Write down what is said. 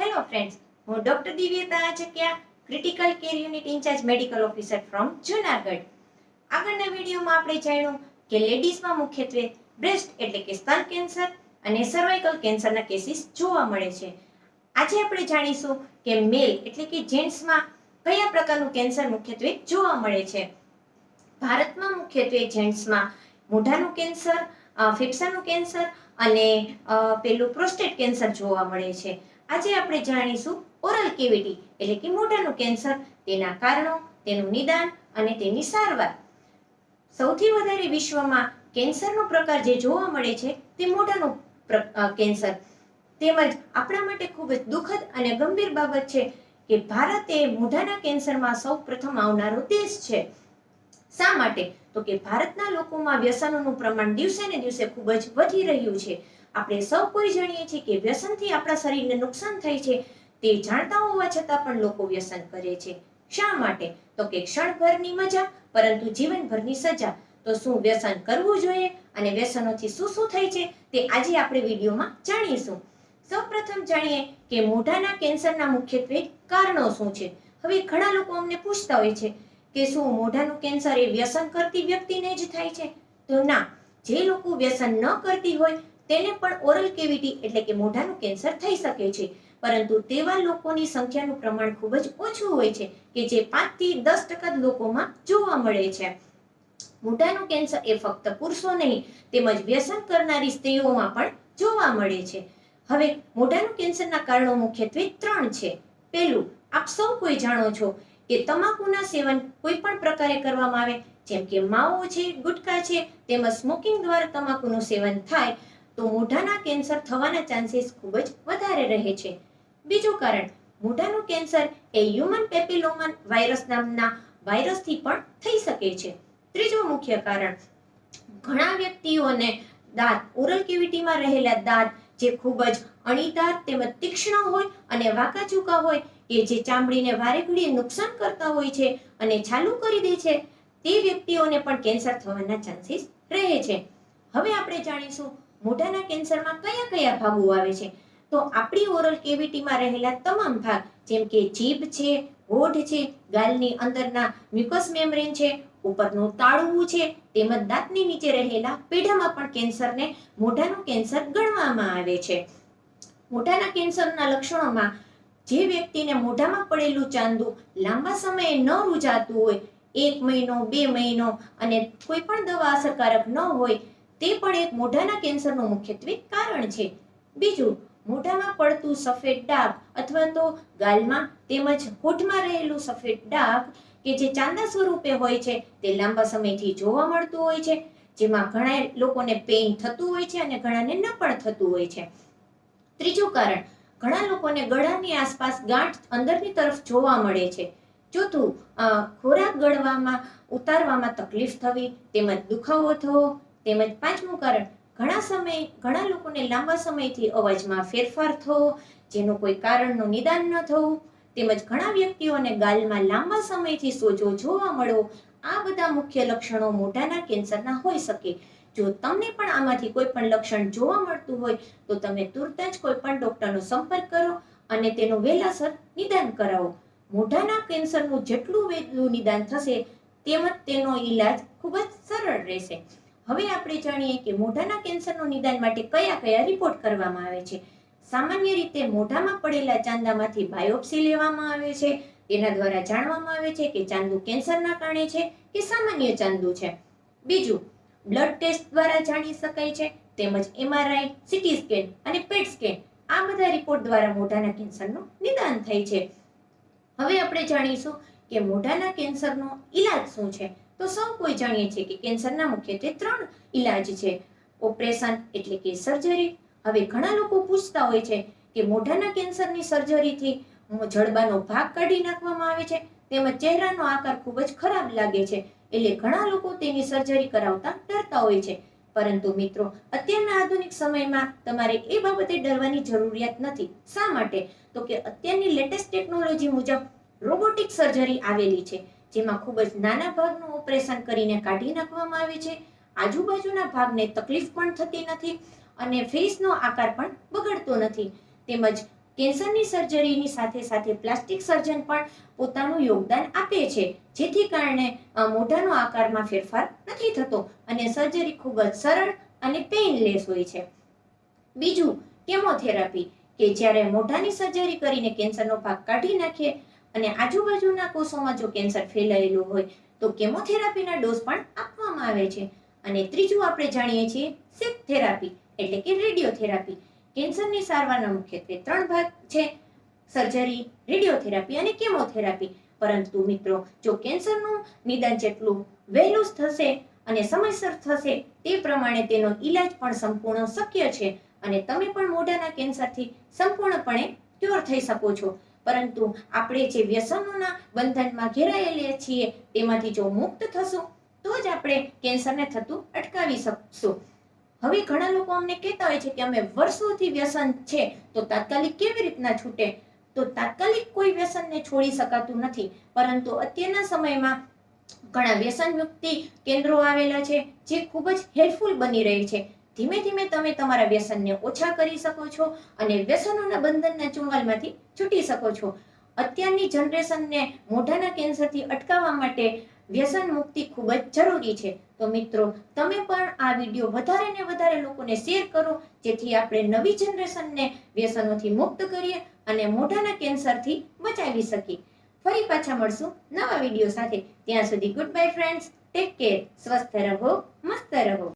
Hello friends હું doctor Divyata Achakya critical care unit in-charge medical officer from Junagadh. આગળના વિડીયોમાં આપણે જાણ્યું કે લેડીઝમાં મુખ્યત્વે બ્રેસ્ટ એટલે કે સ્તન કેન્સર અને સર્વાઇકલ કેન્સરના કેસીસ જોવા મળે છે. આજે આપણે જાણીશું કે મેલ એટલે કે જેન્ટ્સમાં કયા પ્રકારનું કેન્સર મુખ્યત્વે જોવા મળે છે. ભારતમાં મુખ્યત્વે જેન્ટ્સમાં મોઢાનું કેન્સર ફેફસાનું કેન્સર અને પેલું પ્રોસ્ટેટ કેન્સર જોવા મળે છે. આજે આપણે જાણીશું ઓરલ કેવિટી એટલે કે મોઢાનું કેન્સર. તેના કારણો, તેનું નિદાન અને તેની સારવાર. સૌથી વધારે વિશ્વમાં કેન્સરનો પ્રકાર જે જોવા મળે છે તે મોઢાનું કેન્સર. તેમજ આપણા માટે ખૂબ જ દુઃખદ અને ગંભીર બાબત છે કે ભારત એ મોઢાના કેન્સરમાં સૌ પ્રથમ આવનારો દેશ છે. શા માટે? તો કે ભારતના લોકોમાં વ્યસનોનું પ્રમાણ દિવસે ને દિવસે ખૂબ જ વધી રહ્યું છે. આપણે સૌ કોઈ જાણીએ છીએ કે વ્યસનથી આપણા શરીરને નુકસાન થાય છે, તે જાણતા હોવા છતાં પણ લોકો વ્યસન કરે છે. શા માટે? તો કે ક્ષણભરની મજા, પરંતુ જીવનભરની સજા. તો શું વ્યસન કરવું જોઈએ અને વ્યસનોથી શું શું થાય છે તે આજે આપણે વિડીયોમાં જાણીશું. સૌપ્રથમ જાણીએ કે મોઢાના કેન્સરના મુખ્યત્વે કારણો શું છે. હવે ઘણા લોકો અમને પૂછતા હોય છે કે શું મોઢાનું કેન્સર એ વ્યસન કરતી વ્યક્તિને જ થાય છે? તો ના, જે લોકો વ્યસન ન કરતી હોય તેને પણ ઓરલ કેવિટી એટલે કે મોઢાનું કેન્સર થઈ શકે છે. પરંતુ તેવા લોકોની સંખ્યાનું પ્રમાણ ખૂબ જ ઓછું હોય છે કે જે પાંચથી દસ ટકા લોકોમાં જોવા મળે છે. મોઢાનું કેન્સર એ ફક્ત પુરુષો નહીં, તેમજ વ્યસન કરનારી સ્ત્રીઓમાં પણ જોવા મળે છે. હવે મોઢાનું કેન્સરના કારણો મુખ્યત્વે ત્રણ છે. પહેલું, આપ સૌ કોઈ જાણો છો કે તમાકુના સેવન કોઈ પણ પ્રકારે કરવામાં આવે, જેમ કે માવો છે, ગુટકા છે, તેમજ સ્મોકિંગ દ્વારા તમાકુનું સેવન થાય તો મોઢાના કેન્સર થવાના ચાન્સીસ ખૂબ જ વધારે રહે છે. બીજું કારણ, મોઢાનું કેન્સર એ હ્યુમન પેપિલોમન વાયરસ નામના વાયરસથી પણ થઈ શકે છે. ત્રીજું મુખ્ય કારણ, ઘણા વ્યક્તિઓને દાંત ઓરલ કેવિટીમાં રહેલા દાંત જે ખૂબ જ અણીદાર તેમજ તીક્ષ્ણ હોય અને વાંકા ચૂકા હોય, કે જે ચામડીને વારે ઘડીએ નુકસાન કરતા હોય છે અને ચાલુ કરી દે છે, તે વ્યક્તિઓને પણ કેન્સર થવાના ચાન્સીસ રહે છે. હવે આપણે જાણીશું મોઢાના કેન્સરમાં કયા કયા ભાગો આવે છે? તો આપણી ઓરલ કેવિટીમાં રહેલા તમામ ભાગ, જેમ કે જીભ છે હોઠ છે, ગાલની અંદરના મ્યુકસ મેમ્બ્રેન છે, ઉપરનું તાળવું છે, તેમજ દાંતની નીચે રહેલા પેઢામાં પણ કેન્સરને મોઢાનું કેન્સર ગણવામાં આવે છે. મોઢાના કેન્સરના લક્ષણોમાં જે વ્યક્તિને મોઢામાં પડેલું ચાંદુ લાંબા સમયે ન રૂજાતું હોય, એક મહિનો, બે મહિનો અને કોઈ પણ દવા અસરકારક ન હોય તે પણ એક મોઢાના કેન્સરનું મુખ્યત્વે કારણ છે. બીજું, મોઢામાં પડતું સફેદ ડાઘ અથવા તો ગાલમાં તેમજ હોઠમાં રહેલું સફેદ ડાઘ કે જે ચાંદા સ્વરૂપે હોય છે, તે લાંબા સમયથી જોવા મળતું હોય છે, જેમાં ઘણા લોકોને પેઇન થતું હોય છે અને ઘણાને ન પણ થતું હોય છે. ત્રીજું કારણ, ઘણા લોકોને ગળાની આસપાસ ગાંઠ અંદરની તરફ જોવા મળે છે. ચોથું ખોરાક ગળવામાં ઉતારવામાં તકલીફ થવી તેમજ દુખાવો થવો તેમજ પાંચમું કારણ, ઘણા સમય, ઘણા લોકોને લાંબા સમયથી અવાજમાં ફેરફાર થવો, જેનું કોઈ કારણનું નિદાન ન થવું, તેમજ ઘણા વ્યક્તિઓને ગાલમાં લાંબા સમયથી સોજો જોવા મળવો, આ બધા મુખ્ય લક્ષણો મોઢાના કેન્સરના હોઈ શકે. જો તમને પણ આમાંથી કોઈ પણ લક્ષણ જોવા મળતું હોય, તો તમે તુરત જ કોઈ પણ ડોક્ટરનો સંપર્ક કરો અને તેનું વહેલાસર નિદાન કરાવો. મોઢાના કેન્સરનું જેટલું વહેલું નિદાન થશે, તેમજ તેનો ઈલાજ ખૂબ જ સરળ રહેશે. હવે આપણે જાણીએ કે મોઢાના કેન્સરનું નિદાન માટે કયા કયા રિપોર્ટ કરવામાં આવે છે. સામાન્ય રીતે મોઢામાં પડેલા ચાંદામાંથી બાયોપ્સી લેવામાં આવે છે. તેના દ્વારા જાણવામાં આવે છે કે ચાંદુ કેન્સરના કારણે છે કે સામાન્ય ચાંદુ છે. બીજું બ્લડ ટેસ્ટ દ્વારા જાણી શકાય છે. તેમજ એમઆરઆઈ સીટી સ્કેન અને પેટ સ્કેન આ બધા રિપોર્ટ દ્વારા મોઢાના કેન્સરનું નિદાન થાય છે. હવે આપણે જાણીશું કે મોઢાના કેન્સરનો ઈલાજ શું છે? તો સૌ કોઈ જાણીએ છીએ કે કેન્સરના મુખ્યત્વે ત્રણ ઈલાજ છે. ઓપરેશન એટલે કે સર્જરી. હવે ઘણા લોકો પૂછતા હોય છે કે મોઢાના કેન્સરની સર્જરીથી જડબાનો ભાગ કાઢી નાખવામાં આવે છે. તેમજ ચહેરાનો આકાર ખૂબ જ ખરાબ લાગે છે. એટલે ઘણા લોકો તેની સર્જરી કરાવતા ડરતા હોય છે. પરંતુ મિત્રો, અત્યારના આધુનિક સમયમાં તમારે એ બાબતે ડરવાની જરૂરિયાત નથી. શા માટે? તો કે અત્યારની લેટેસ્ટ ટેકનોલોજી મુજબ રોબોટિક સર્જરી આવેલી છે, જેમાં ખૂબ જ નાના ભાગનું ઓપરેશન કરીને કાઢી નાખવામાં આવે છે. આજુબાજુના ભાગને તકલીફ પણ થતી નથી અને ફેસનો આકાર પણ બગડતો નથી. તેમજ કેન્સરની સર્જરીની સાથે સાથે પ્લાસ્ટિક સર્જન પણ પોતાનું યોગદાન આપે છે, જેથી કારણે મોઢાનો આકારમાં ફેરફાર નથી થતો અને સર્જરી ખૂબ જ સરળ અને પેઇનલેસ હોય છે. બીજું કેમોથેરાપી, કે જ્યારે મોઢાની સર્જરી કરીને કેન્સરનો ભાગ કાઢી નાખીએ અને આજુબાજુના કોષોમાં જો કેન્સર ફેલાયેલું હોય, તો કેમોથેરાપીના ડોઝ પણ આપવામાં આવે છે. અને ત્રીજું આપણે જાણીએ છીએ સેક થેરાપી, એટલે કે રેડિયોથેરાપી. કેન્સરની સારવારના મુખ્યત્વે ત્રણ ભાગ છે, સર્જરી, રેડિયોથેરાપી અને કેમોથેરાપી. પરંતુ મિત્રો, જો કેન્સરનું નિદાન જેટલું વહેલું થશે અને સમયસર થશે, તે પ્રમાણે તેનો ઈલાજ પણ સંપૂર્ણ શક્ય છે. અને તમે પણ મોઢાના કેન્સરથી સંપૂર્ણપણે ક્યોર થઈ શકો છો. પરંતુ આપણે જે વ્યસનોના બંધનમાં ઘેરાયેલા છીએ, તેમાંથી જો મુક્ત થશું, તો જ આપણે કેન્સરને થતું અટકાવી શકશું. હવે ઘણા લોકો અમને કહેતા હોય છે કે અમે વર્ષોથી વ્યસન છે, તો તાત્કાલિક કેવી રીતના છૂટે? તો તાત્કાલિક કોઈ વ્યસનને છોડી શકાતું નથી, પરંતુ અત્યારના સમયમાં ઘણા વ્યસન મુક્તિ કેન્દ્રો આવેલા છે, જે ખૂબ જ હેલ્પફુલ બની રહી છે. ધીમે ધીમે તમે તમારા વ્યસનને ઓછા કરી શકો છો અને વ્યસનોના બંધનના ચુંગાલમાંથી છૂટી શકો છો. અત્યારની જનરેશનને મોઢાના કેન્સરથી અટકાવવા માટે વ્યસન મુક્તિ ખૂબ જ જરૂરી છે. તો મિત્રો, તમે પણ આ વીડિયો વધારે ને વધારે લોકોને શેર કરો, જેથી આપણે નવી જનરેશનને વ્યસનોથી મુક્ત કરીએ અને મોઢાના કેન્સરથી બચાવી શકીએ. ફરી પાછા મળશું નવા વીડિયો સાથે. ત્યાં સુધી good bye friends take care સ્વસ્થ રહો, મસ્ત રહો.